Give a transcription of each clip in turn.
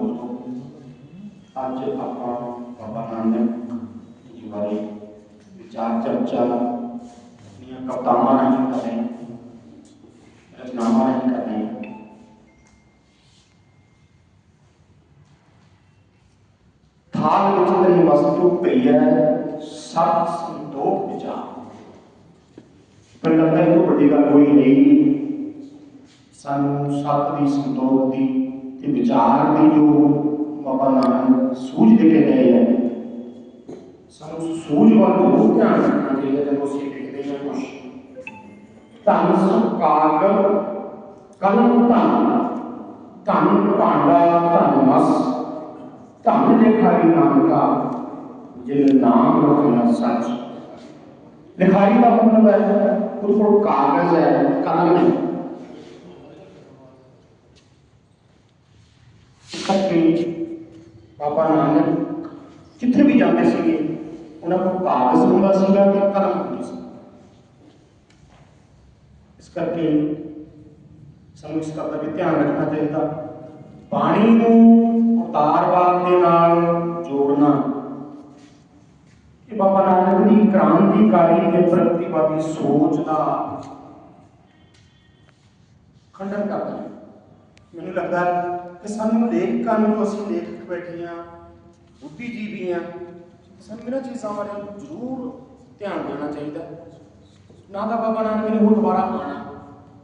ਦੋਸਤੋ ਅੱਜ ਆਪਾਂ ਬਾਬਾ ਨਾਨਕ ਜੀ ਬਾਰੇ ਵਿਚਾਰ ਚਰਚਾ ਦੀਆਂ ਕਵਤਾਵਾਂ ਰਾਹੀਂ ਕਰ ਰਹੇ ਰਚਨਾਵਾਂ ਰਾਹੀਂ ਕਰ ਰਹੇ ਥਾਲ ਵਿੱਚ ਤੇਰੀ ਵਸਤੂ ਪਈ ਹੈ ਸਤ ਸੰਤੋਖ ਵਿਚਾਰ ਪਰ ਲੱਗਦਾ ਇਹ ਤੋਂ ਵੱਡੀ ਗੱਲ ਕੋਈ ਨਹੀਂ। ਸਾਨੂੰ ਸਤ ਦੀ ਸੰਤੋਖ ਦੀ ਤੇ ਵਿਚਾਰ ਦੀ ਜੋ ਬਾਬਾ ਨਾਨਕ ਸੂਝ ਦੇ ਕੇ ਗਏ ਹੈ ਸਾਨੂੰ ਸੂਝ ਵੱਲ ਜ਼ਰੂਰ ਧਿਆਨ ਰੱਖਣਾ ਚਾਹੀਦਾ ਜਦੋਂ ਅਸੀਂ ਲਿਖਦੇ ਹਾਂ ਕੁਝ ਧੰਨ ਸੁਕਾਗਰ ਕਲਮ ਧੰਨ ਧੰਨ ਭਾਂਡਾ ਧੰਨ ਮਸ ਧੰਨ ਲਿਖਾਈ ਨਾਨਕਾ ਜਿਨ ਨਾਮ ਰਖਿਆ ਸੱਚ ਲਿਖਾਈ ਦਾ ਮਤਲਬ ਹੈ ਉਹਦੇ ਕੋਲ ਕਾਗਜ਼ ਹੈ ਕਲਮ ਹੈ ਇਕੱਠੇ ਬਾਬਾ ਨਾਨਕ ਜਿੱਥੇ ਵੀ ਜਾਂਦੇ ਸੀਗੇ, ਉਹਨਾਂ ਕੋਲ ਕਾਗਜ਼ ਹੁੰਦਾ ਸੀਗਾ ਤੇ ਕਲਮ ਹੁੰਦੀ ਸੀ। ਇਸ ਕਰਕੇ ਸਾਨੂੰ ਇਸ ਗੱਲ ਦਾ ਵੀ ਧਿਆਨ ਰੱਖਣਾ ਚਾਹੀਦਾ। ਬਾਣੀ ਨੂੰ ਉਤਾਰਵਾਦ ਦੇ ਨਾਲ ਜੋੜਨਾ। ਇਹ ਬਾਬਾ ਨਾਨਕ ਦੀ ਕ੍ਰਾਂਤੀਕਾਰੀ ਤੇ ਪ੍ਰਗਤੀਵਾਦੀ ਸੋਚ ਦਾ ਖੰਡਨ ਕਰਦਾ ਮੈਨੂੰ ਲੱਗਦਾ ਕਿ ਸਾਨੂੰ ਲੇਖਕਾਂ ਨੂੰ ਅਸੀਂ ਲੇਖਕ ਬੈਠੇ ਹਾਂ ਬੁੱਧੀਜੀਵੀ ਹਾਂ ਸਾਨੂੰ ਇਹਨਾਂ ਚੀਜ਼ਾਂ ਬਾਰੇ ਜ਼ਰੂਰ ਧਿਆਨ ਦੇਣਾ ਚਾਹੀਦਾ। ਨਾ ਤਾਂ ਬਾਬਾ ਨਾਨਕ ਨੇ ਉਹ ਦੁਬਾਰਾ ਆਣਾ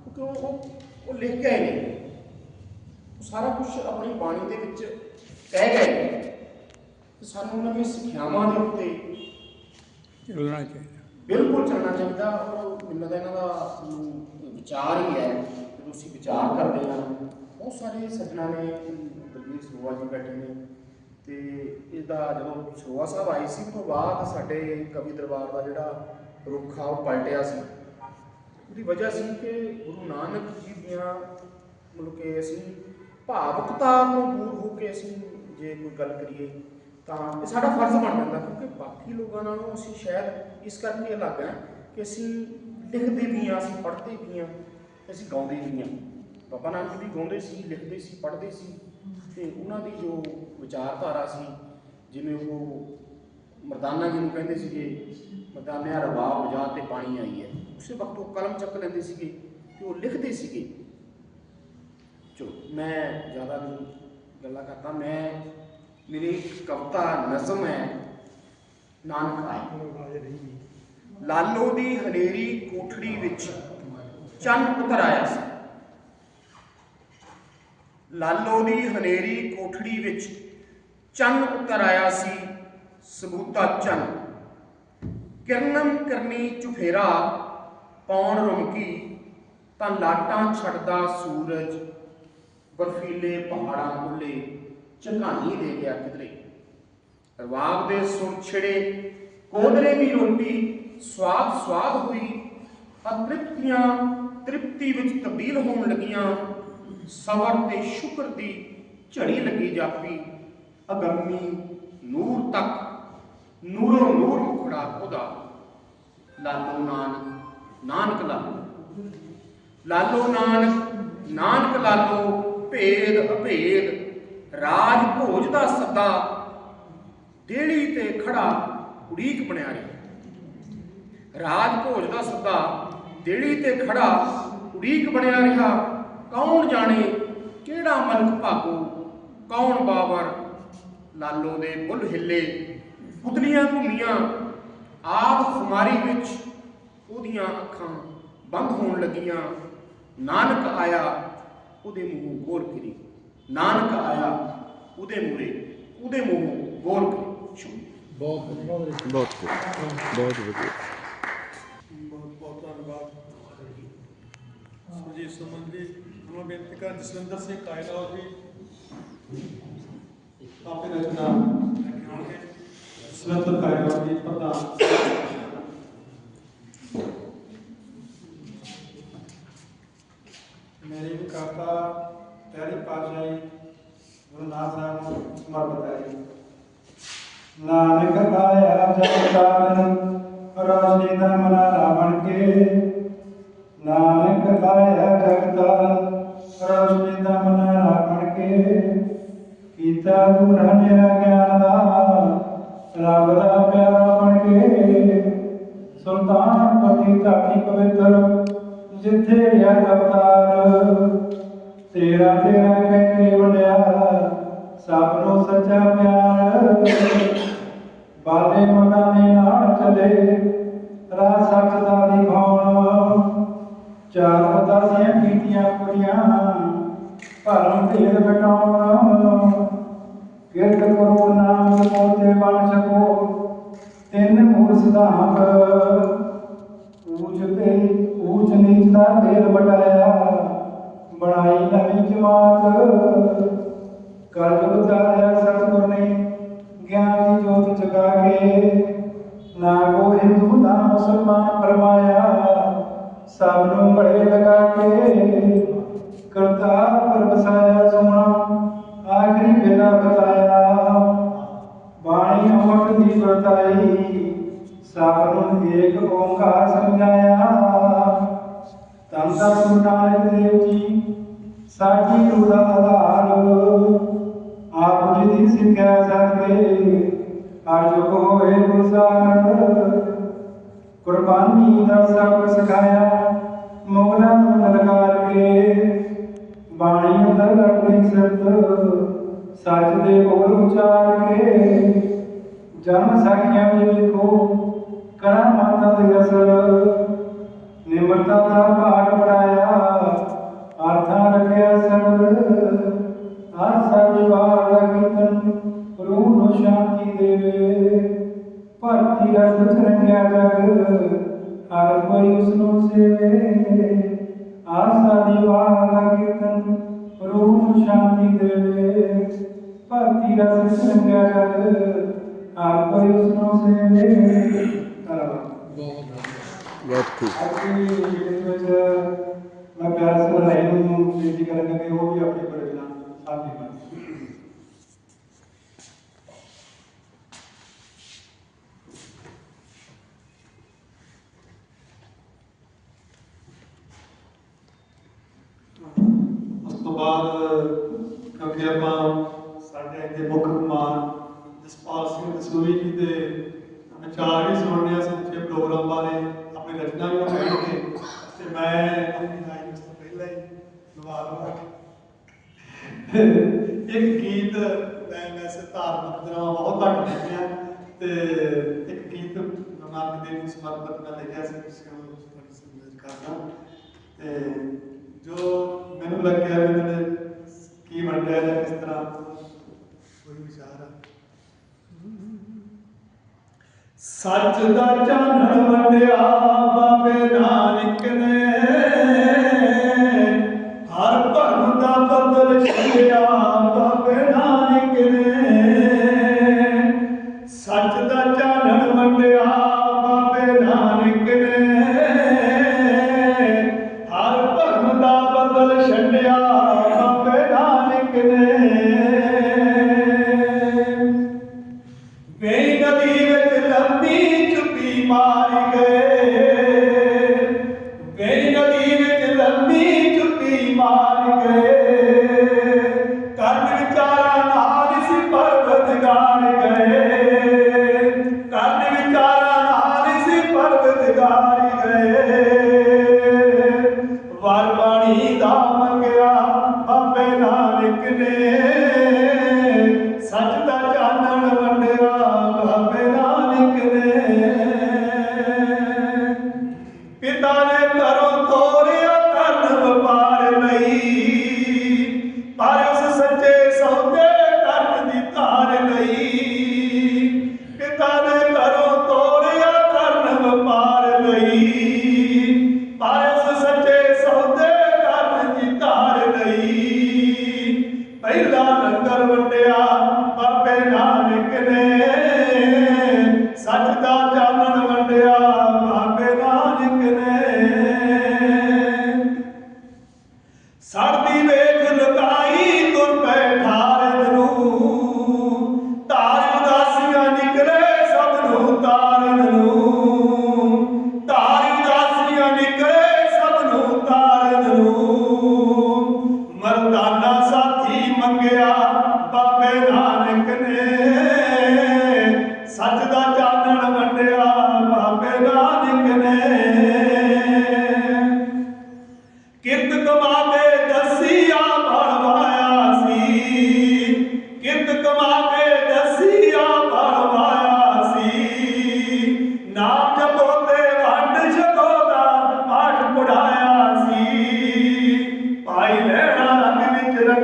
ਕਿਉਂਕਿ ਉਹ ਉਹ- ਉਹ ਲਿਖ ਗਏ ਨੇ। ਉਹ ਸਾਰਾ ਕੁਝ ਆਪਣੀ ਬਾਣੀ ਦੇ ਵਿੱਚ ਕਹਿ ਗਏ ਨੇ। ਤੇ ਸਾਨੂੰ ਉਹਨਾਂ ਦੀਆਂ ਸਿੱਖਿਆਵਾਂ ਦੇ ਉੱਤੇ ਚੱਲਣਾ ਚਾਹੀਦਾ। ਬਿਲਕੁਲ ਚੱਲਣਾ ਚਾਹੀਦਾ। ਔਰ ਮੈਨੂੰ ਲੱਗਦਾ ਇਹਨਾਂ ਦਾ ਵਿਚਾਰ ਹੀ ਹੈ ਜਦੋਂ ਅਸੀਂ ਵਿਚਾਰ ਕਰਦੇ ਹਾਂ ਬਹੁਤ ਸਾਰੇ ਸੱਜਣਾ ਨੇ ਬਲਵੀਰ ਸਰੋਆ ਜੀ ਬੈਠੇ ਨੇ। ਤੇ ਇਹਦਾ ਜਦੋਂ ਸਰੋਆ ਸਾਹਿਬ ਆਏ ਸੀ, ਉਸ ਤੋਂ ਬਾਅਦ ਸਾਡੇ ਕਵੀ ਦਰਬਾਰ ਦਾ ਜਿਹੜਾ ਰੁੱਖ ਆ, ਉਹ ਪਲਟਿਆ ਸੀ। ਉਹਦੀ ਵਜ੍ਹਾ ਸੀ ਕਿ ਗੁਰੂ ਨਾਨਕ ਜੀ ਦੀਆਂ, ਮਤਲਬ ਕਿ ਅਸੀਂ ਭਾਵੁਕਤਾ ਤੋਂ ਦੂਰ ਹੋ ਕੇ ਅਸੀਂ ਜੇ ਕੋਈ ਗੱਲ ਕਰੀਏ, ਤਾਂ ਇਹ ਸਾਡਾ ਫਰਜ਼ ਬਣ ਜਾਂਦਾ, ਕਿਉਂਕਿ ਬਾਕੀ ਲੋਕਾਂ ਨਾਲੋਂ ਅਸੀਂ ਸ਼ਾਇਦ ਇਸ ਕਰਕੇ ਅਲੱਗ ਹੈ ਕਿ ਅਸੀਂ ਲਿਖਦੇ ਵੀ ਹਾਂ, ਅਸੀਂ ਪੜ੍ਹਦੇ ਵੀ ਹਾਂ ਤੇ ਅਸੀਂ ਗਾਉਂਦੇ ਵੀ ਹਾਂ। ਬਾਬਾ ਨਾਨਕ ਵੀ ਗਾਉਂਦੇ ਸੀ, ਲਿਖਦੇ ਸੀ, ਪੜ੍ਹਦੇ ਸੀ ਤੇ ਉਹਨਾਂ ਦੀ ਜੋ ਵਿਚਾਰਧਾਰਾ ਸੀ, ਜਿਵੇਂ ਉਹ ਮਰਦਾਨਾ ਜਿਹਨੂੰ ਕਹਿੰਦੇ ਸੀਗੇ, ਮਰਦਾਨਿਆ ਰਬਾਬ ਵਜਾ ਤੇ ਪਾਣੀ ਆਈ ਹੈ। ਉਸੇ ਵਕਤ ਉਹ ਕਲਮ ਚੱਕ ਲੈਂਦੇ ਸੀਗੇ ਤੇ ਉਹ ਲਿਖਦੇ ਸੀਗੇ। ਚਲੋ, ਮੈਂ ਜ਼ਿਆਦਾ ਨਹੀਂ ਗੱਲਾਂ ਕਰਦਾ, ਮੈਂ, ਮੇਰੀ ਇੱਕ ਕਵਿਤਾ ਨਜ਼ਮ ਹੈ, ਨਾਨਕ ਆਏ। ਲਾਲੋ ਦੀ ਹਨੇਰੀ ਕੋਠੜੀ ਵਿੱਚ ਚੰਨ ਉਤਰ ਆਇਆ ਸੀ। ਲਾਲੋ ਦੀ ਹਨੇਰੀ ਕੋਠੜੀ ਵਿੱਚ ਚੰਨ ਉਤਰ ਆਇਆ ਸੀ, ਸਬੂਤਾ ਚੰਨ। ਕਿਰਨਮ ਕਰਨੀ ਚੁਫੇਰਾ ਪੌਣ ਰੁਮਕੀ, ਤਾਂ ਲਾਟਾਂ ਛੱਡਦਾ ਸੂਰਜ, ਬਰਫੀਲੇ ਪਹਾੜਾਂ ਉੱਲੇ ਝਕਾਨੀ ਦੇ ਗਿਆ ਕਿਧਰੇ। ਰਵਾਬ ਦੇ ਸੁਰ ਛਿੜੇ, ਕੋਦਰੇ ਦੀ ਰੋਟੀ ਸਵਾਦ ਸਵਾਦ ਹੋਈ ਅਤ੍ਰਿਪਤੀਆਂ ਤ੍ਰਿਪਤੀ ਵਿੱਚ ਤਬਦੀਲ ਹੋਣ ਲੱਗੀਆਂ ਸਬਰ ਤੇ ਸ਼ੁਕਰ ਦੀ ਝੜੀ ਲੱਗੀ ਜਾਪੀ। ਅਗੰਮੀ ਨੂਰ ਤੱਕ, ਨੂਰੋ ਨੂਰ ਮੁਖੜਾ ਉਹਦਾ ਲਾਲੋ ਨਾਨਕ ਨਾਨਕ ਲਾਲੋ। ਲਾਲੋ ਨਾਨਕ ਨਾਨਕ ਲਾਲੋ, ਭੇਦ ਅਭੇਦ। ਰਾਜ ਭੋਜ ਦਾ ਸੱਦਾ ਦੇਲੀ ਤੇ ਖੜਾ ਉਡੀਕ ਬਣਿਆ ਰਿਹਾ ਰਾਜ ਭੋਜ ਦਾ ਸੱਦਾ ਦੇਲੀ ਤੇ ਖੜਾ ਉਡੀਕ ਬਣਿਆ ਰਿਹਾ। ਕੌਣ ਜਾਣੇ ਕਿਹੜਾ ਮਲਕ ਭਾਗੋ ਕੌਣ ਬਾਬਰ? ਲਾਲੋ ਦੇ ਬੁੱਲ ਹਿੱਲੇ ਪੁਤਲੀਆਂ ਘੁੰਮੀਆਂ ਆਪ ਖੁਮਾਰੀ ਵਿੱਚ ਉਹਦੀਆਂ ਅੱਖਾਂ ਬੰਦ ਹੋਣ ਲੱਗੀਆਂ। ਨਾਨਕ ਆਇਆ ਉਹਦੇ ਮੂੰਹੋਂ ਗੋਲ ਫਿਰੀ ਨਾਨਕ ਆਇਆ ਉਹਦੇ ਮੂਰੇ ਉਹਦੇ ਮੂੰਹੋਂ ਗੋਲ ਸ਼ੁਕਰੀਆ। ਬਹੁਤ ਬਹੁਤ ਵਧੀਆ। ਬਹੁਤ ਵਧੀਆ। ਬਹੁਤ ਬਹੁਤ ਧੰਨਵਾਦ। ਸੁਰਜੀਤ ਸੁਮਨ ਜੀ ਮੈਂ ਬੇਨਤੀ ਕਰ ਜਸਵਿੰਦਰ ਸਿੰਘ ਕਾਇਨਾਲ ਜੀ ਆਪੇ ਰਚਨਾ ਲਿਖਾਉਣਗੇ ਜਸਵਿੰਦਰ ਕਾਇਨਾਲ ਜੀ ਪ੍ਰਧਾਨ ਮੇਰੀ ਵੀ ਕਵਿਤਾ ਪਹਿਲੀ ਪਾਤਸ਼ਾਹੀ ਗੁਰੂ ਨਾਨਕ ਸਾਹਿਬ ਨੂੰ ਸਮਰਪਿਤ ਹੈ ਜੀ ਨਾਨਕ ਆਇਆ ਜਗਤਾਰਨ ਰੋਸ਼ਨੀ ਦਾ ਮਨਾਰਾ ਬਣ ਕੇ ਨਾਨਕ ਆਇਆ ਜਗਤਾਰਨ ਰੋਸ਼ਨੀ ਦਾ ਮਨਾਰਾ ਕੇ ਕੀਤਾ ਤੂੰ ਰਾਜਿਆ ਗਿਆਨ ਦਾ ਰੱਬ ਦਾ ਪਿਆਰਾ ਬਣ ਕੇ ਸੁਲਤਾਨ ਪਤੀ ਧਰਤੀ ਪਵਿੱਤਰ, ਜਿੱਥੇ ਲਿਆ ਅਵਤਾਰ। ਤੇਰਾ ਤੇਰਾ ਕਹਿ ਵੰਡਿਆ, ਸਭ ਨੂੰ ਸੱਚਾ ਪਿਆਰ। ਬਾਲੇ ਮਨਾਂ ਦੇ ਨਾਲ ਚੱਲੇ, ਰਾਹ ਸੱਚ ਦਾ ਦਿਖਾਉਣ। ਚਾਰ ਉਦਾਸੀਆਂ ਕੀਤੀਆਂ ਕੁੜੀਆਂ ਭਰਮ ਭੇਦ ਮਿਟਾਉਣ ਕਿਰਤ ਕਰੋ, ਨਾਮ ਮੋਤੇ ਬਣ ਸਕੋ, ਤਿੰਨ ਮੂਲ ਸਿਧਾਂਤ ਊਚ ਤੇ ਊਚ ਨੀਚ ਦਾ ਭੇਦ ਬਟਾਇਆ ਬਣਾਈ ਨਵੀਂ ਜਮਾਤ। ਕਲਯੁਗ ਤਾਰਿਆ ਸਤਿਗੁਰ ਨੇ ਗਿਆਨ ਦੀ ਜੋਤ ਜਗਾ ਕੇ ਨਾ ਕੋ ਹਿੰਦੂ ਨਾ ਮੁਸਲਮਾਨ ਫਰਮਾਇਆ। ਸਭ ਨੂੰ ਬੜੇ ਲਗਾ ਕੇ ਕਰਤਾਰ ਪਰ ਵਸਾਇਆ ਸੋਣਾ ਆਖਰੀ ਵੇਲਾ ਬਤਾਇਆ, ਬਾਣੀ ਅਮਰ ਦੀ ਵਰਤਾਈ, ਸਭ ਨੂੰ ਏਕ ਓੰਕਾਰ ਸਮਝਾਇਆ। ਤਨ ਦਾ ਸੁਨਾਨਕ ਦੇਵ ਜੀ, ਸਾਡੀ ਰੂਹ ਦਾ ਆਧਾਰ ਆਪ ਜੀ ਦੀ ਸਿੱਖਿਆ ਸਦਕੇ, ਹਰ ਹੋਏ ਗੁਜ਼ਾਰ ਕੁਰਬਾਨੀ ਦਾ ਸਭ ਸਿਖਾਇਆ, ਮੋਗਲਾ ਨੂੰ ਲਲਕਾਰ ਕੇ ਬਾਣੀ ਅੰਦਰ ਆਪਣੀ ਸਿਰਤ ਸੱਚ ਦੇ ਬੋਲ ਉਚਾਰ ਕੇ, ਜਨਮ ਸਾਖੀਆਂ ਵਿੱਚ ਵੇਖੋ ਕਰਾਮਾਤਾਂ ਦੇ ਅਸਰ, ਨਿਮਰਤਾ ਦਾ ਪਾਠ ਪੜਾਇਆ, ਅਰਥਾਂ ਰੱਖਿਆ ਸਬਰ ਆਸਾ ਦੀ ਵਾਰ ਦਾ ਕੀਰਤਨ, ਰੂਹ ਨੂੰ ਸ਼ਾਂਤੀ ਦੇਵੇ। ਭਰਤੀ ਰਸ ਚਰੰਗਿਆ ਜਗ ਹਰ ਕੋਈ ਉਸ ਨੂੰ ਸੇਵੇ। ਆਸਾ ਦੀ ਵਾਰ ਦਾ ਕੀਰਤਨ ਰੂਹ ਨੂੰ ਸ਼ਾਂਤੀ ਦੇਵੇ। ਭਰਤੀ ਰਸ ਚਰੰਗਿਆ ਜਗ ਹਰ ਕੋਈ ਉਸ ਨੂੰ ਸੇਵੇ। ਧੰਨਵਾਦ। ਬਹੁਤ ਖੂਬ ਅੱਜ ਦੀ ਵਿੱਚ ਮੈਂ ਪਿਆਰ ਸਰਾਏ ਨੂੰ ਬੇਨਤੀ ਕਰਾਂਗਾ ਕਿ ਉਹ ਵੀ ਆਪਣੇ ਬੜੇ ਨਾਲ ਸਾਥੀ ਬਣ ਉਸ ਤੋਂ ਬਾਅਦ ਕਿਉਂਕਿ ਆਪਾਂ ਸਾਡੇ ਅੱਗੇ ਮੁੱਖ ਮਹਿਮਾਨ ਜਸਪਾਲ ਸਿੰਘ ਦਸੂਰੀ ਜੀ ਦੇ ਵਿਚਾਰ ਵੀ ਸੁਣਨੇ ਆ ਸਮੁੱਚੇ ਪ੍ਰੋਗਰਾਮ ਬਾਰੇ ਆਪਣੀ ਰਚਨਾ ਵੀ ਉਹ ਕਰਨਗੇ ਤੇ ਮੈਂ ਆਪਣੀ ਲਾਈਨ ਤੋਂ ਪਹਿਲਾਂ ਹੀ ਲਵਾ ਲਵਾਂ ਇੱਕ ਗੀਤ ਮੈਂ ਵੈਸੇ ਧਾਰਮਿਕ ਦਰਾਵਾਂ ਬਹੁਤ ਘੱਟ ਲਿਖਿਆ ਤੇ ਇੱਕ ਗੀਤ ਗੁਰੂ ਨਾਨਕ ਦੇਵ ਨੂੰ ਸਮਰਪਿਤ ਮੈਂ ਲਿਖਿਆ ਸੀ ਤੁਸੀਂ ਉਹ ਤੁਹਾਡੀ ਤੇ ਜੋ ਮੈਨੂੰ ਲੱਗਿਆ ਵੀ ਇਹਨਾਂ ਨੇ ਕੀ ਵੰਡਿਆ ਜਾਂ ਕਿਸ ਤਰ੍ਹਾਂ, ਕੋਈ ਵਿਚਾਰ ਆ? ਸੱਚ ਦਾ ਚਾਨਣ ਵੰਡਿਆ ਬਾਬੇ ਨਾਨਕ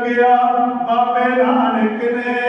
ਗਿਆ ਬਾਬੇ ਨਾਨਕ ਨੇ।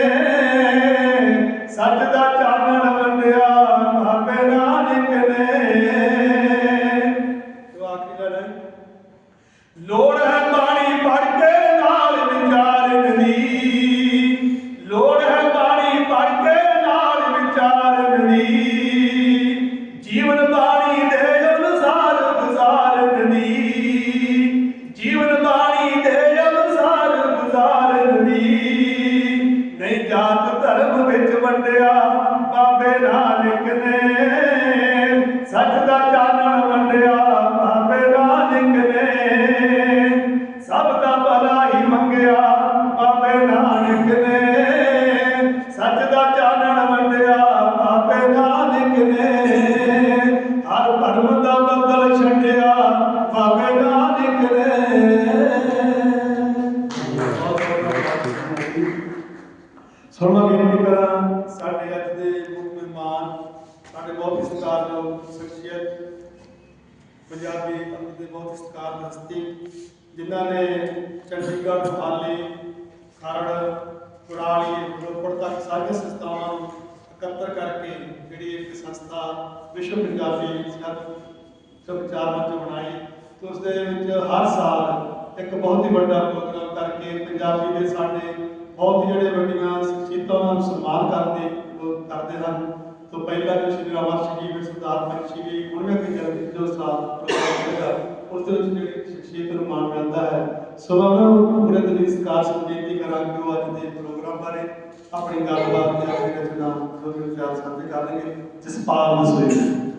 ਹਸਤੀ ਜਿਨ੍ਹਾਂ ਨੇ ਚੰਡੀਗੜ੍ਹ ਹਾਲੇ ਖਰੜ ਕੁਰਾਲੀ ਰੋਪੜ ਤੱਕ ਸਾਰੀਆਂ ਸੰਸਥਾਵਾਂ ਨੂੰ ਇਕੱਤਰ ਕਰਕੇ ਜਿਹੜੀ ਇੱਕ ਸੰਸਥਾ ਵਿਸ਼ਵ ਪੰਜਾਬੀ ਸਭਿਆਚਾਰ ਮੰਚ ਬਣਾਈ। ਤੇ ਉਸ ਦੇ ਵਿੱਚ ਹਰ ਸਾਲ ਇੱਕ ਬਹੁਤ ਹੀ ਵੱਡਾ ਪ੍ਰੋਗਰਾਮ ਕਰਕੇ ਪੰਜਾਬੀ ਦੇ ਸਾਡੇ ਬਹੁਤ ਜਿਹੜੇ ਵੱਡੀਆਂ ਸ਼ਖਸੀਅਤਾਂ ਉਹਨਾਂ ਨੂੰ ਸਨਮਾਨ ਕਰਦੇ ਲੋਕ ਕਰਦੇ ਹਨ। ਤੋਂ ਪਹਿਲਾ ਜੋ ਸ਼੍ਰੀ ਰਾਮਾ ਜੀ ਸਰਦਾਰ ਪੰਛੀ ਜੀ ਉਹਨਾਂ ਦੀ ਜਨਮ ਜੋ ਸਾਲ ਪ੍ਰੋਗਰਾਮ ਹੋਇਆ ਉਸ ਦੇ ਵਿੱਚ ਜਿਹੜੀ ਨੂੰ ਮਾਣ ਮਿਲਦਾ ਹੈ ਸੋ ਮੈਂ ਉਹਨਾਂ ਨੂੰ ਪੂਰੇ ਦਿਲੀ ਬੇਨਤੀ ਕਰਾਂ ਉਹ ਅੱਜ ਦੇ ਪ੍ਰੋਗਰਾਮ ਬਾਰੇ ਆਪਣੀ ਗੱਲਬਾਤ ਤੇ ਆਪਣੀ ਰਚਨਾ ਜੋ ਵਿਚਾਰ ਸਾਂਝੇ ਕਰਨਗੇ ਜਸਪਾਲ ਮਸੂਰੀ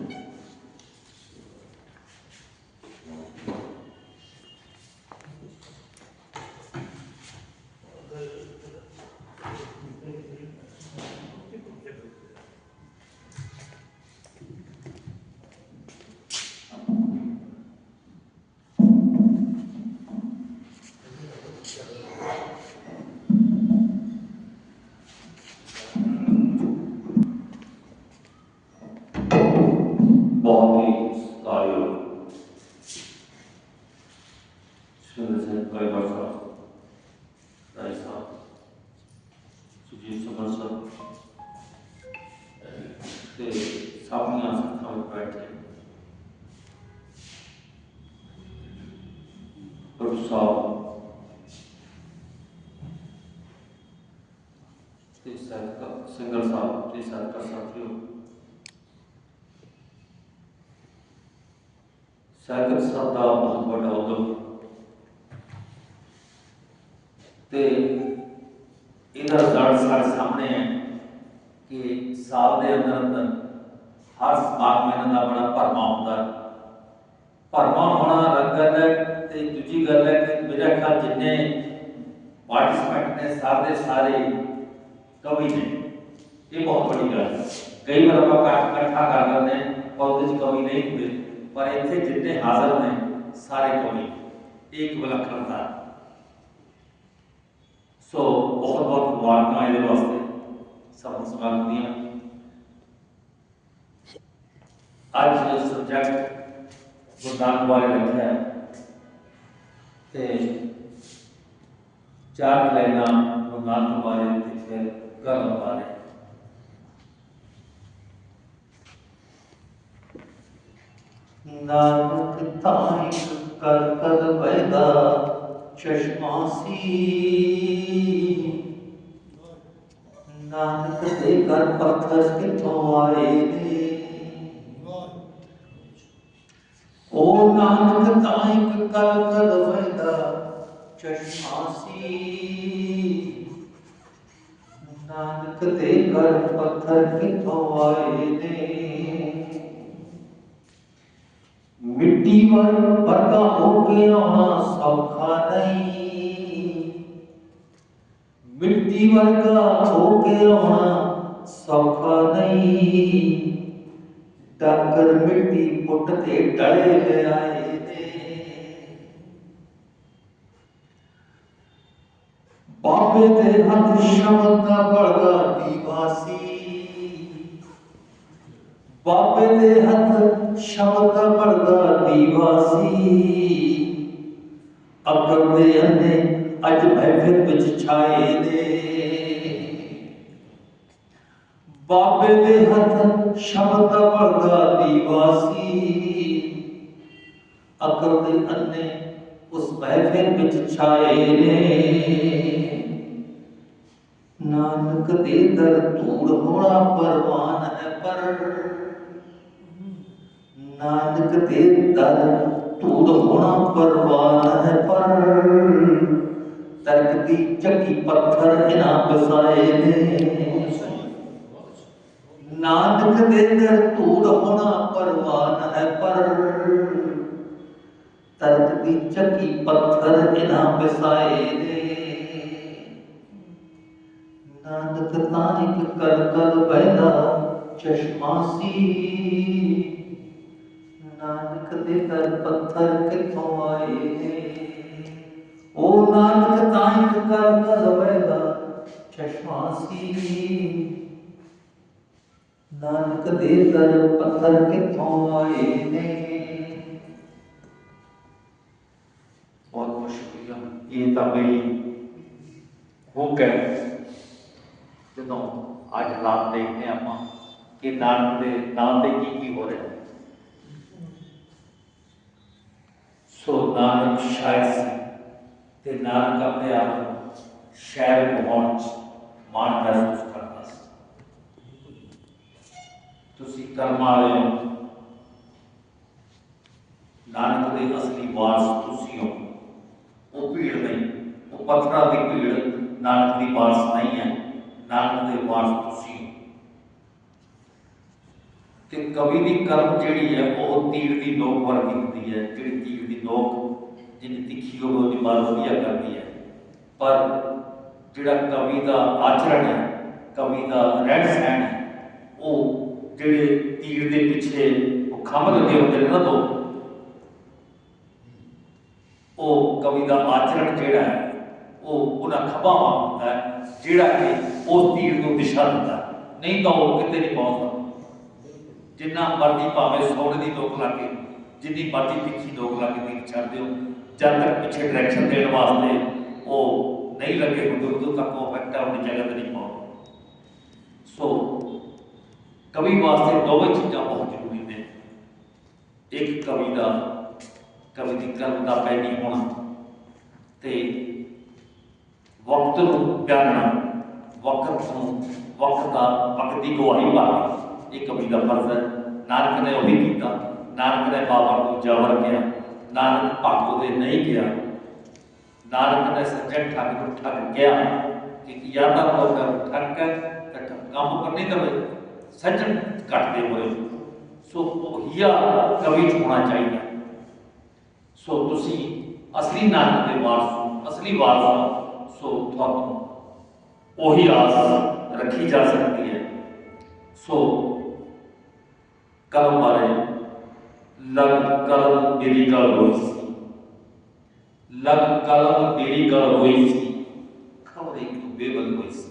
ਸਾਗਰ ਦਾ ਬਹੁਤ ਵੱਡਾ ਉਦਮ। ਤੇ ਇਹਦਾ ਰਿਜ਼ਲਟ ਸਾਡੇ ਸਾਹਮਣੇ ਹੈ ਕਿ ਸਾਲ ਦੇ ਅੰਦਰ ਅੰਦਰ ਹਰ ਸਮਾਗਮ ਇਹਨਾਂ ਦਾ ਬੜਾ ਭਰਮਾ ਹੁੰਦਾ ਹੈ। ਭਰਮਾ ਹੋਣਾ ਅਲੱਗ ਗੱਲ ਹੈ ਤੇ ਦੂਜੀ ਗੱਲ ਹੈ ਕਿ ਮੇਰਾ ਖਿਆਲ ਜਿੰਨੇ ਪਾਰਟਿਸਪੈਂਟ ਨੇ ਸਾਰੇ ਸਾਰੇ ਕਵੀ ਨੇ, ਇਹ ਬਹੁਤ ਵੱਡੀ ਗੱਲ ਹੈ। ਕਈ ਵਾਰ ਆਪਾਂ ਇਕੱਠ- ਇਕੱਠਾ ਕਰ ਲੈਂਦੇ ਹਾਂ, ਪਰ ਉਹਦੇ ਚ ਕਵੀ ਨਹੀਂ ਹੁੰਦੇ। ਪਰ ਇੱਥੇ ਜਿੰਨੇ ਹਾਜ਼ਰ ਨੇ, ਸਾਰੇ ਕਵੀ ਇਹ ਇੱਕ ਵਿਲੱਖਣਤਾ ਹੈ। ਸੋ ਬਹੁਤ ਬਹੁਤ ਮੁਬਾਰਕਾਂ ਇਹਦੇ ਵਾਸਤੇ, ਸਭ ਨੂੰ ਸਵਾਗਤ ਦੀਆਂ। ਅੱਜ ਜੋ ਸਬਜੈਕਟ ਗੁਰਦਾਨ ਬਾਰੇ ਰੱਖਿਆ ਹੈ, ਤੇ ਚਾਰ ਲਾਈਨਾਂ ਗੁਰਦਾਨ ਬਾਰੇ ਤੇ ਫਿਰ ਕਰਮ ਬਾਰੇ ਨਾਨਕ ਤਾਈ ਕਰ ਕਰ ਪੈਦਾ, ਚਸ਼ਮਾ ਨਾਨਕ ਦੇ ਕਰ ਪੱਥਰ ਕਿੱਥੋਂ ਆਏ ਨੇ ਉਹ ਨਾਨਕ ਤਾਈ ਕਰ ਕਰ ਪੈਦਾ, ਚਸ਼ਮਾ ਨਾਨਕ ਦੇ ਕਰ ਪੱਥਰ ਕਿੱਥੋਂ ਆਏ ਨੇ ਮਿੱਟੀ ਵਰਗਾ ਹੋ ਕੇ ਆਉਣਾ ਸੌਖਾ ਨਹੀਂ। ਮਿੱਟੀ ਵਰਗਾ ਹੋ ਕੇ ਆਉਣਾ ਸੌਖਾ ਨਹੀਂ। ਡਾਕਰ ਮਿੱਟੀ ਪੁੱਟ ਤੇ ਡਲੇ ਲਿਆਏ ਨੇ। ਬਾਬੇ ਦੇ ਹੱਥ ਸ਼ਬਦ ਦਾ ਬੜਦਾ ਦੀਵਾਸੀ। ਬਾਬੇ ਦੇ ਹੱਥ ਸ਼ਬਦ ਦਾ ਬੜਦਾ ਦੀਵਾਸੀ। ਅਕਲ ਦੇ ਅੰਨੇ ਅੱਜ ਮਹਿਫਿਲ ਵਿੱਚ ਛਾਏ ਨੇ। ਬਾਬੇ ਦੇ ਹੱਥ ਸ਼ਬਦ ਦਾ ਬੜਦਾ ਦੀਵਾਸੀ। ਅਕਲ ਦੇ ਅੰਨੇ ਉਸ ਮਹਿਫਿਲ ਵਿੱਚ ਛਾਏ ਨੇ। ਨਾਨਕ ਦੇ ਦਰ ਧੂੜ ਹੋਣਾ ਪਰਵਾਨ ਹੈ ਪਰ ਨਾਨਕ ਦੇ ਦਰ ਧੂੜ ਹੋਣਾ ਪਰਵਾਨ ਹੈ ਪਰ। ਤਰਕ ਦੀ ਚੱਕੀ ਪੱਥਰ ਇਹਨਾਂ ਵਸਾਏ ਨੇ। ਨਾਨਕ ਦੇ ਦਰ ਧੂੜ ਹੋਣਾ ਪਰਵਾਨ ਹੈ ਪਰ। ਤਰਕ ਦੀ ਚੱਕੀ ਪੱਥਰ ਇਹਨਾਂ ਵਸਾਏ ਨੇ। ਨਾਨਕ ਤਾਂ ਇੱਕ ਕਲ ਕਲ ਬਹਿਦਾ ਚਸ਼ਮਾ ਸੀ। ਨਾਨਕ ਦੇ ਦਰ ਪੱਥਰ ਕਿੱਥੋਂ ਆਏ ਨੇ ਉਹ ਨਾਨਕ ਤਾਂ ਇੱਕ ਕਲ ਕਲ ਬਹਿਦਾ ਚਸ਼ਮਾ ਸੀ ਨਾਨਕ ਦੇ ਦਰ ਪੱਥਰ ਕਿੱਥੋਂ ਆਏ ਨੇ ਬਹੁਤ ਬਹੁਤ ਸ਼ੁਕਰੀਆ ਇਹ ਤਾਂ ਮੇਰੀ ਹੁੱਕ ਹੈ ਜਦੋਂ ਅੱਜ ਹਾਲਾਤ ਦੇਖਦੇ ਹਾਂ ਆਪਾਂ ਕਿ ਨਾਨਕ ਦੇ ਨਾਮ ਤੇ ਕੀ ਕੀ ਹੋ ਰਿਹਾ ਹੈ। ਸੋ ਨਾਨਕ ਸ਼ਾਇਦ ਸੀ। ਤੇ ਨਾਨਕ ਆਪਣੇ ਆਪ ਨੂੰ ਸ਼ਾਇਰ ਪਹੁੰਚ ਮਾਣ ਮਹਿਸੂਸ ਕਰਦਾ ਸੀ। ਤੁਸੀਂ ਕਰਮ ਵਾਲੇ ਹੋ। ਨਾਨਕ ਦੇ ਅਸਲੀ ਵਾਰਸ ਤੁਸੀਂ ਹੋ। ਉਹ ਭੀੜ ਨਹੀਂ, ਉਹ ਪੱਥਰਾਂ ਦੀ ਭੀੜ ਨਾਨਕ ਦੀ ਵਾਰਸ ਨਹੀਂ ਹੈ। ਨਾਨਕ ਦੇ ਵਾਰਸ ਤੁਸੀਂ ਤੇ ਕਵੀ ਦੀ ਕਰਮ ਜਿਹੜੀ ਹੈ, ਉਹ ਤੀਰ ਦੀ ਨੋਕ ਵਰਗੀ ਹੁੰਦੀ ਹੈ। ਜਿਹੜੀ ਤੀਰ ਦੀ ਨੋਕ ਜਿੰਨੀ ਤਿੱਖੀ ਹੋਵੇ, ਉਹਦੀ ਮਾਰ ਵਧੀਆ ਕਰਦੀ ਹੈ। ਪਰ ਜਿਹੜਾ ਕਵੀ ਦਾ ਆਚਰਣ ਹੈ, ਕਵੀ ਦਾ ਰਹਿਣ ਸਹਿਣ ਹੈ, ਉਹ ਜਿਹੜੇ ਤੀਰ ਦੇ ਪਿੱਛੇ ਉਹ ਖੰਭ ਲੱਗੇ ਹੁੰਦੇ ਨੇ ਨਾ ਦੋ, ਉਹ ਕਵੀ ਦਾ ਆਚਰਣ ਜਿਹੜਾ ਹੈ, ਉਹ ਉਹਨਾਂ ਖੱਬਾਂ ਵਾਂਗ ਹੁੰਦਾ ਹੈ, ਜਿਹੜਾ ਕਿ ਉਸ ਤੀਰ ਨੂੰ ਦਿਸ਼ਾ ਦਿੰਦਾ ਨਹੀਂ ਤਾਂ ਉਹ ਕਿਤੇ ਨਹੀਂ ਪਹੁੰਚਦਾ। ਜਿੰਨਾ ਮਰਜ਼ੀ ਭਾਵੇਂ ਸੋਨੇ ਦੀ ਨੋਕ ਲਾ ਕੇ ਜਿੰਨੀ ਮਰਜ਼ੀ ਤਿੱਖੀ ਨੋਕ ਲਾ ਕੇ ਤੀਰ ਛੱਡ ਦਿਓ ਜਦ ਤੱਕ ਪਿੱਛੇ ਡਾਇਰੈਕਸ਼ਨ ਦੇਣ ਵਾਸਤੇ ਉਹ ਨਹੀਂ ਲੱਗੇ ਹੁੰਦੇ ਉਦੋਂ ਤੱਕ ਉਹ ਫੈਕਟ ਆਪਣੀ ਜਗ੍ਹਾ ਤੇ ਨਹੀਂ ਪਹੁੰਚਦਾ ਸੋ ਕਵੀ ਵਾਸਤੇ ਦੋਵੇਂ ਚੀਜ਼ਾਂ ਬਹੁਤ ਜ਼ਰੂਰੀ ਨੇ। ਇੱਕ ਕਵੀ ਦਾ, ਕਵੀ ਦੀ ਕਰਮ ਦਾ ਪੈਣੀ ਹੋਣਾ ਤੇ ਵਕਤ ਨੂੰ ਜਾਣਨਾ ਵਕਤ ਨੂੰ, ਵਕਤ ਦਾ ਵਕਤ ਦੀ ਗਵਾਹੀ ਭਰਨਾ ਇਹ ਕਵੀ ਦਾ ਫਰਜ਼ ਹੈ। ਨਾਨਕ ਨੇ ਉਹੀ ਕੀਤਾ। ਨਾਨਕ ਨੇ ਬਾਬਰ ਨੂੰ ਜਾਵਰ ਕਿਹਾ। ਨਾਨਕ ਭਾਗੋ ਦੇ ਨਹੀਂ ਗਿਆ। ਨਾਨਕ ਨੇ ਸੱਜਣ ਠੱਗ ਨੂੰ ਠੱਗ ਗਿਆ ਕਿ ਯਾਦਾ ਲੋਕਾਂ ਨੂੰ ਠੱਗ ਕੇ ਤੇ ਕੰਮ ਕਰਨੇ ਕਵੇ ਸੱਜਣ ਘਟਦੇ ਹੋਏ। ਸੋ ਉਹੀਆ ਕਵੀ ਚ ਹੋਣਾ ਚਾਹੀਦਾ। ਸੋ ਤੁਸੀਂ ਅਸਲੀ ਨਾਨਕ ਦੇ ਵਾਰਸ ਅਸਲੀ ਵਾਰਸ ਹੋ। ਸੋ ਤੁਹਾਨੂੰ ਉਹੀ ਆਸ ਰੱਖੀ ਜਾ ਸਕਦੀ ਹੈ। ਸੋ ਕਲਮ ਬਾਰੇ ਲਗ ਕਲਮ ਮੇਰੀ ਗੱਲ ਹੋਈ ਸੀ ਲਗ ਕਲਮ ਮੇਰੀ ਗੱਲ ਹੋਈ ਸੀ ਖਬਰ ਇੱਕ ਬੇਬਲ ਹੋਈ ਸੀ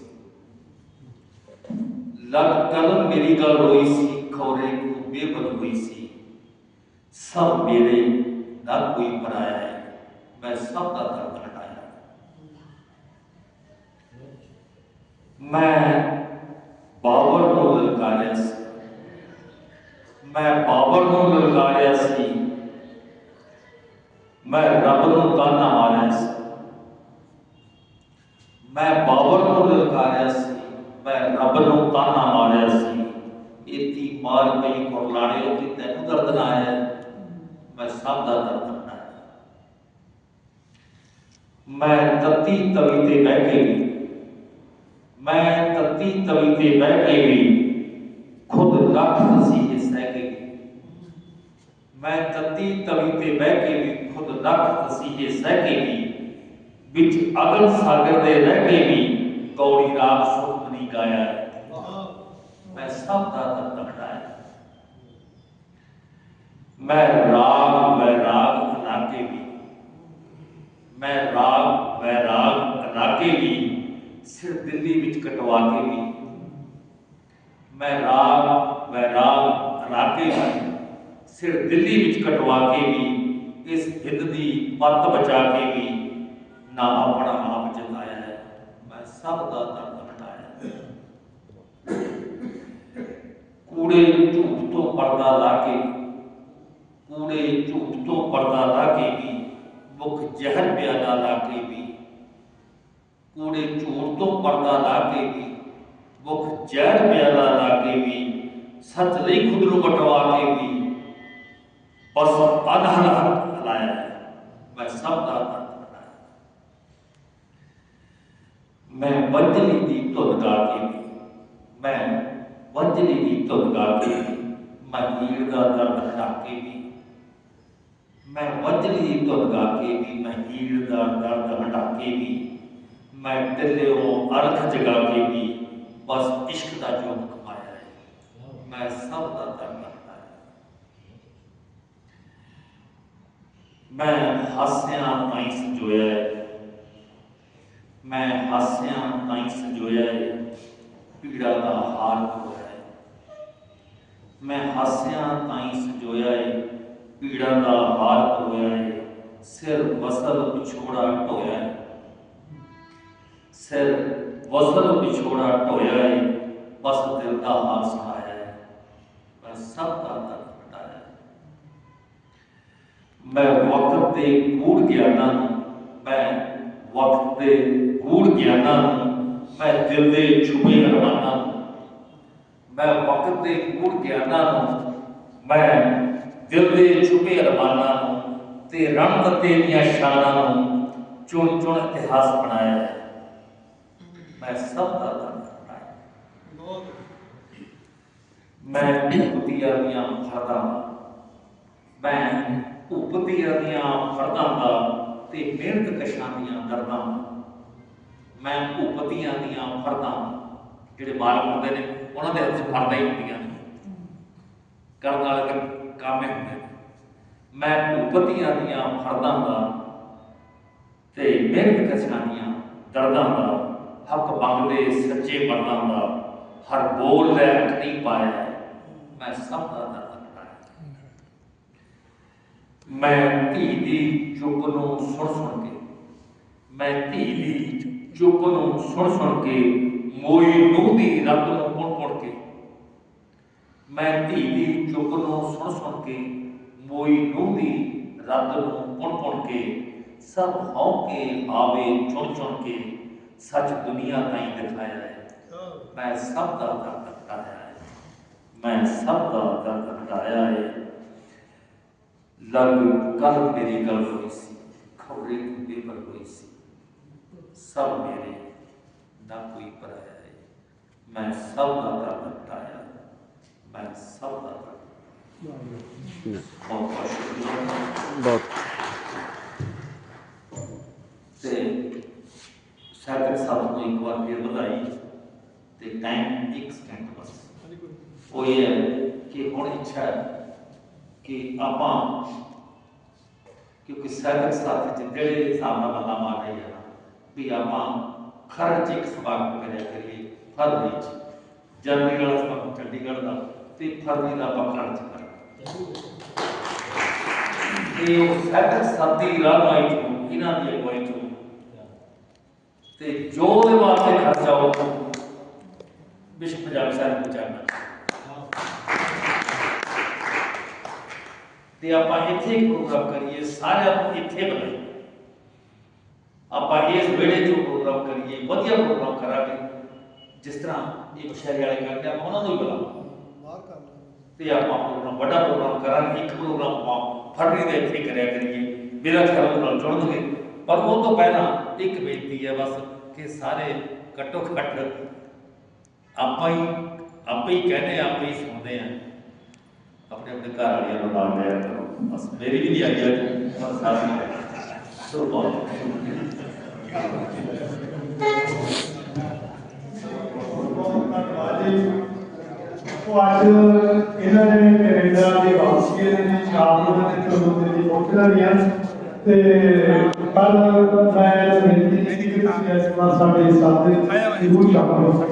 ਲਗ ਕਲਮ ਮੇਰੀ ਗੱਲ ਹੋਈ ਸੀ ਖੌਰੇ ਕੋ ਬੇਬਲ ਹੋਈ ਸੀ ਸਭ ਮੇਰੇ ਨਾ ਕੋਈ ਪਰਾਇਆ ਹੈ ਮੈਂ ਸਭ ਦਾ ਦਰਦ ਹਟਾਇਆ ਮੈਂ ਬਾਬਰ ਨੂੰ ਲਲਕਾਰਿਆ ਸੀ ਮੈਂ ਬਾਬਰ ਨੂੰ ਲਲਕਾਰਿਆ ਸੀ। ਮੈਂ ਰੱਬ ਨੂੰ ਤਾਨਾ ਮਾਰਿਆ ਸੀ। ਮੈਂ ਬਾਬਰ ਨੂੰ ਲਲਕਾਰਿਆ ਸੀ। ਮੈਂ ਰੱਬ ਨੂੰ ਤਾਨਾ ਮਾਰਿਆ ਸੀ। ਇਤੀ ਮਾਰ ਪਈ ਕੁਰਲਾਣੇ ਕਿ ਤੈਨੂੰ ਦਰਦ ਨਾ ਆਇਆ। ਮੈਂ ਸਭ ਦਾ ਦਰਦ ਹਟਾਇਆ ਮੈਂ ਤਤੀ ਤਵੀ ਤੇ ਬਹਿ ਕੇ ਵੀ ਮੈਂ ਤਤੀ ਤਵੀ ਤੇ ਬਹਿ ਕੇ ਵੀ ਖੁਦ ਰੱਖ ਸੀ। ਮੈਂ ਤਤੀ ਤਵੀ ਤੇ ਬਹਿ ਕੇ ਵੀ ਖੁਦ ਲੱਖ ਨਸੀਹੇ ਸਹਿ ਕੇ ਵੀ, ਵਿੱਚ ਅਗਨ ਸਾਗਰ ਦੇ ਰਹਿ ਕੇ ਵੀ ਗੌੜੀ ਰਾਗ ਸੁਖਮਨੀ ਗਾਇਆ ਮੈਂ ਸਭ ਦਾ ਦਰ ਹੈ। ਮੈਂ ਰਾਗ ਵੈਰਾਗ ਅਨਾਕੇ ਵੀ। ਮੈਂ ਰਾਗ ਵੈਰਾਗ ਅਨਾਕੇ ਵੀ, ਸਿਰ ਦਿੱਲੀ ਵਿੱਚ ਕਟਵਾ ਕੇ ਵੀ। ਮੈਂ ਰਾਗ ਵੈਰਾਗ ਅਨਾਕੇ ਵੀ। ਸਿਰ ਦਿੱਲੀ ਵਿੱਚ ਕਟਵਾ ਕੇ ਵੀ, ਇਸ ਹਿੱਤ ਦੀ ਪੱਤ ਬਚਾ ਕੇ ਵੀ ਨਾ ਆਪਣਾ ਆਪ ਜਤਾਇਆ ਹੈ। ਮੈਂ ਸਭ ਦਾ ਦਰਦ ਹਟਾਇਆ ਹੈ। ਕੂੜੇ ਝੂਠ ਤੋਂ ਪਰਦਾ ਲਾ ਕੇ, ਕੂੜੇ ਝੂਠ ਤੋਂ ਪਰਦਾ ਲਾ ਕੇ ਵੀ, ਮੁਖ ਜ਼ਹਿਰ ਪਿਆਲਾ ਲਾ ਕੇ ਵੀ, ਕੂੜੇ ਝੂਠ ਤੋਂ ਪਰਦਾ ਲਾ ਕੇ ਵੀ, ਮੁਖ ਜ਼ਹਿਰ ਪਿਆਲਾ ਲਾ ਕੇ ਵੀ, ਸੱਚ ਲਈ ਖੁਦ ਨੂੰ ਕਟਵਾ ਕੇ ਵੀ ਬਸ ਆਧਾਰ ਹਲਾਇਆ ਹੈ ਮੈਂ ਸਭ ਦਾ ਦਰਦ ਹਟਾਇਆ ਮੈਂ ਵੰਜਲੀ ਦੀ ਧੁਨ ਗਾ ਕੇ ਵੀ ਮੈਂ ਵੰਜਲੀ ਦੀ ਧੁਨ ਗਾ ਕੇ ਵੀ ਮੈਂ ਹੀਰ ਦਾ ਦਰਦ ਹਟਾ ਕੇ ਵੀ ਮੈਂ ਵੰਜਲੀ ਦੀ ਧੁਨ ਗਾ ਕੇ ਵੀ ਮੈਂ ਹੀਰ ਦਾ ਦਰਦ ਹਟਾ ਕੇ ਵੀ ਮੈਂ ਟਿੱਲਿਓਂ ਅਰਥ ਜਗਾ ਕੇ ਵੀ ਬਸ ਇਸ਼ਕ ਦਾ ਜੋਗ ਕਮਾਇਆ ਹੈ ਮੈਂ ਸਭ ਦਾ ਦਰਦ ਹਟਾਇਆ ਮੈਂ ਹਾਸਿਆਂ ਤਾਈਂ ਸੰਜੋਇਆ ਮੈਂ ਹਾਸਿਆਂ ਤਾਈਂ ਸੰਜੋਇਆ ਪੀੜਾ ਦਾ ਹਾਰ ਹੋਇਆ ਮੈਂ ਹਾਸਿਆਂ ਤਾਈਂ ਸੰਜੋਇਆ ਪੀੜਾ ਦਾ ਹਾਰ ਹੋਇਆ ਸਿਰ ਵਸਲ ਵਿਛੋੜਾ ਢੋਇਆ ਸਿਰ ਵਸਲ ਵਿਛੋੜਾ ਢੋਇਆ ਬਸ ਦਿਲ ਦਾ ਹਾਲ ਸੁਣਾਇਆ ਹੈ ਸਭ ਦਾ ਮੈਂ ਵਕਤ ਦੇ ਗੂੜ ਗਿਆਨਾਂ ਨੂੰ, ਮੈਂ ਵਕਤ ਦੇ ਗੂੜ ਗਿਆਨਾਂ ਨੂੰ, ਮੈਂ ਦਿਲ ਦੇ ਛੁਪੇ ਅਰਮਾਨਾਂ ਨੂੰ, ਮੈਂ ਵਕਤ ਦੇ ਗੂੜ ਗਿਆਨਾਂ ਨੂੰ, ਮੈਂ ਦਿਲ ਦੇ ਛੁਪੇ ਅਰਮਾਨਾਂ ਨੂੰ ਤੇ ਰੰਗ ਤੇ ਦੀਆਂ ਸ਼ਾਨਾਂ ਨੂੰ ਚੁਣ ਚੁਣ ਇਤਿਹਾਸ ਬਣਾਇਆ ਹੈ। ਮੈਂ ਸਭ ਦਾ ਦਰਦ ਹਟਾਇਆ ਮੈਂ ਭੁਪਤੀਆਂ ਦੀਆਂ ਫਰਦਾਂ ਮੈਂ ਭੁਪਤੀਆਂ ਦੀਆਂ ਫਰਦਾਂ ਦਾ ਤੇ ਮਿਹਨਤ ਕਸ਼ਾਂ ਦੀਆਂ ਦਰਦਾਂ ਦਾ। ਮੈਂ ਭੁਪਤੀਆਂ ਦੀਆਂ ਫਰਦਾਂ ਜਿਹੜੇ ਮਾਲਕ ਹੁੰਦੇ ਨੇ, ਉਹਨਾਂ ਦੇ ਹੱਥ ਫਰਦਾਂ ਹੀ ਹੁੰਦੀਆਂ ਨੇ। ਕਰਨ ਵਾਲੇ ਤਾਂ ਕਾਮੇ ਹੁੰਦੇ ਨੇ ਮੈਂ ਭੁਪਤੀਆਂ ਦੀਆਂ ਫਰਦਾਂ ਦਾ ਤੇ ਮਿਹਨਤ ਕਸ਼ਾਂ ਦੀਆਂ ਦਰਦਾਂ ਦਾ, ਹੱਕ ਬੰਗਦੇ ਸੱਚੇ ਮਰਦਾਂ ਦਾ, ਹਰ ਬੋਲ ਲੈ ਨਹੀਂ ਪਾਇਆ ਮੈਂ ਸਭ ਦਾ ਦਰਦ ਮੈਂ ਧੀ ਦੀ ਚੁੱਪ ਨੂੰ ਸੁਣ ਸੁਣ ਕੇ, ਮੈਂ ਧੀ ਦੀ ਚੁੱਪ ਨੂੰ ਸੁਣ ਸੁਣ ਕੇ, ਮੋਈ ਨੂੰ ਦੀ ਰੱਬ ਨੂੰ ਪੁਣ ਪੁਣ ਕੇ, ਮੈਂ ਧੀ ਦੀ ਚੁੱਪ ਨੂੰ ਸੁਣ ਸੁਣ ਕੇ, ਮੋਈ ਨੂੰ ਦੀ ਰੱਬ ਨੂੰ ਪੁਣ ਪੁਣ ਕੇ, ਸਭ ਹਉ ਕੇ ਆਵੇ ਚੁਣ ਚੁਣ ਕੇ, ਸੱਚ ਦੁਨੀਆ ਤਾਈਂ ਦਿਖਾਇਆ ਹੈ। ਮੈਂ ਸਭ ਦਾ ਦਰਦ ਹਟਾਇਆ ਹੈ। ਮੈਂ ਸਭ ਦਾ ਦਰਦ ਹਟਾਇਆ ਹੈ। ਲਗ ਕੱਲ ਮੇਰੀ ਗੱਲ ਹੋਈ ਸੀ ਖਬਰੇ ਤੂੰ ਬੇਬਰ ਹੋਈ ਸੀ। ਸਭ ਮੇਰੇ ਨਾ ਕੋਈ ਪਰਾਇਆ ਹੈ। ਮੈਂ ਸਭ ਦਾ ਦਰਦ ਹਟਾਇਆ ਮੈਂ ਸਭ ਦਾ ਦਰਦ ਬਹੁਤ ਤੇ ਸਾਹਿਬ ਸਾਹਿਬ ਨੂੰ ਇੱਕ ਵਾਰ ਫਿਰ ਵਧਾਈ ਤੇ ਟਾਈਮ ਇੱਕ ਸਕਿੰਟ ਬਸ। ਉਹ ਇਹ ਹੈ ਕਿ ਹੁਣ ਇੱਛਾ ਹੈ ਕਿ ਆਪਾਂ ਕਿਉਂਕਿ ਸਾਹਿਬ ਸਾਹਿਬ ਚ ਜਿਹੜੇ ਹਿਸਾਬ ਨਾਲ ਬੰਦਾ ਮਾਰ ਰਹੀ ਹੈ ਵੀ ਆਪਾਂ ਖਰਚ ਇੱਕ ਸਮਾਗਮ ਕਰਿਆ ਕਰੀਏ ਫਰਵਰੀ ਚ ਜਨਵਰੀ ਵਾਲਾ ਸਮਾਗਮ ਚੰਡੀਗੜ੍ਹ ਦਾ ਤੇ ਫਰਵਰੀ ਦਾ ਆਪਾਂ ਖਰਚ ਕਰਾਂਗੇ ਤੇ ਉਹ ਸਾਹਿਬ ਸਾਹਿਬ ਦੀ ਰਾਮਾਈ ਚ, ਇਹਨਾਂ ਦੀ ਅਗਵਾਈ ਚ, ਤੇ ਜੋ ਉਹਦੇ ਵਾਸਤੇ ਖਰਚਾ ਉਹ ਵਿਸ਼ਵ ਪੰਜਾਬ ਸਾਹਿਬ ਨੂੰ ਚਾਹਨਾ ਤੇ ਆਪਾਂ ਇੱਥੇ ਪ੍ਰੋਗਰਾਮ ਕਰੀਏ ਸਾਰਿਆਂ ਨੂੰ ਇੱਥੇ ਬੁਲਾਈਏ ਆਪਾਂ ਇਸ ਵੇਲੇ ਜੋ ਪ੍ਰੋਗਰਾਮ ਕਰੀਏ ਵਧੀਆ ਪ੍ਰੋਗਰਾਮ ਕਰਾਂਗੇ। ਜਿਸ ਤਰ੍ਹਾਂ ਇਹ ਬਸ਼ਾਰੀ ਵਾਲੇ ਕਰਦੇ ਆਪਾਂ ਉਹਨਾਂ ਨੂੰ ਹੀ ਬੁਲਾਵਾਂਗੇ। ਤੇ ਆਪਾਂ ਪ੍ਰੋਗਰਾਮ ਵੱਡਾ ਪ੍ਰੋਗਰਾਮ ਕਰਾਂਗੇ ਇੱਕ ਪ੍ਰੋਗਰਾਮ ਆਪਾਂ ਫਰਵਰੀ ਦੇ ਇੱਥੇ ਕਰਿਆ ਕਰੀਏ। ਮੇਰਾ ਖਿਆਲ ਨਾਲ ਜੁੜਨਗੇ। ਪਰ ਉਹ ਤੋਂ ਪਹਿਲਾਂ ਇੱਕ ਬੇਨਤੀ ਹੈ ਬਸ ਕਿ ਸਾਰੇ ਘੱਟੋ ਘੱਟ ਆਪਾਂ ਹੀ ਆਪੇ ਹੀ ਕਹਿੰਦੇ ਆਪੇ ਹੀ ਸੁਣਦੇ ਆ ਆਪਣੇ ਆਪਣੇ ਘਰ ਵਾਲਿਆਂ ਨੂੰ ਨਾਲ ਲਿਆ ਕਰੋ। ਬਸ, ਮੇਰੀ ਵੀ ਨਹੀਂ ਆਈ ਅੱਜ। ਪਰ ਸਾਰੀ ਸੋ। ਬਹੁਤ ਸੀ ਉਹ ਅੱਜ ਇਹਨਾਂ ਨੇ ਕੈਨੇਡਾ ਦੇ ਵਾਪਸੀ ਨੇ ਸ਼ਾਮ ਨੂੰ ਇਹਨਾਂ ਨੇ ਤੁਹਾਨੂੰ ਦੀ ਪਹੁੰਚਣਾ ਨਹੀਂ ਹੈ ਤੇ ਪਰ ਮੈਂ ਬੇਨਤੀ ਕੀਤੀ ਕਿ ਤੁਸੀਂ ਇਸ ਵਾਰ ਸਾਡੇ ਸਾਥ ਦੇ ਜ਼ਰੂਰ ਸ਼ਾਮਲ ਹੋ